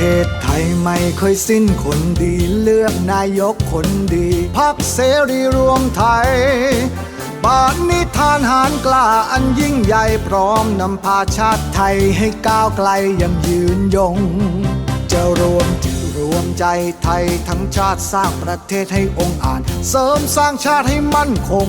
ทศไทยไม่เคยสิ้นคนดีเลือกนายกคนดีพักเสรีรวมไทย บาทนิทานหารกล้าอันยิ่งใหญ่พร้อมนำพาชาติไทยให้ก้าวไกลยังยืนยง จะรวมจิตรวมใจไทยทั้งชาติสร้างประเทศให้องค์อาจเสริมสร้างชาติให้มั่นคง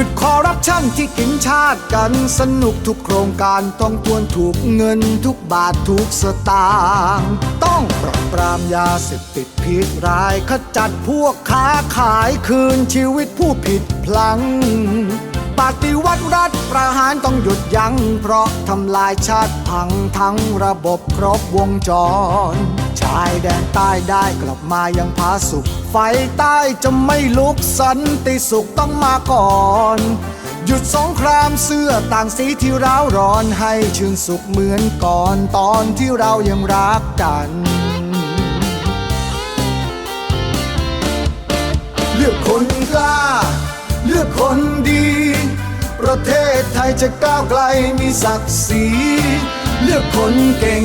ยุดคอร์รัปชันที่กินชาติกันสนุกทุกโครงการต้องทวนถูกเงินทุกบาททุกสตางค์ต้องปราบปรามยาเสพติดพิษร้ายขจัดพวกค้าขายคืนชีวิตผู้ผิดพลังปฏิวัติรัฐประหารต้องหยุดยัง้งเพราะทำลายชาติพังทั้งระบบครบวงจร ชายแดนใต้ได้กลับมายังผาสุข ไฟใต้จะไม่ลุกสันติสุขต้องมาก่อนหยุดสงครามเสื้อต่างสีที่ร้าวร้อนให้ชื่นสุขเหมือนก่อนตอนที่เรายังรักกัน เลือกคนกล้า เลือกคนดี ประเทศไทยจะก้าวไกลมีศักดิ์ศรี เลือกคนเก่ง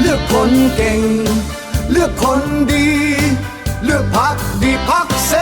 เลือกคนเก่ง เลือกคนดี เลือกพักดีพักเส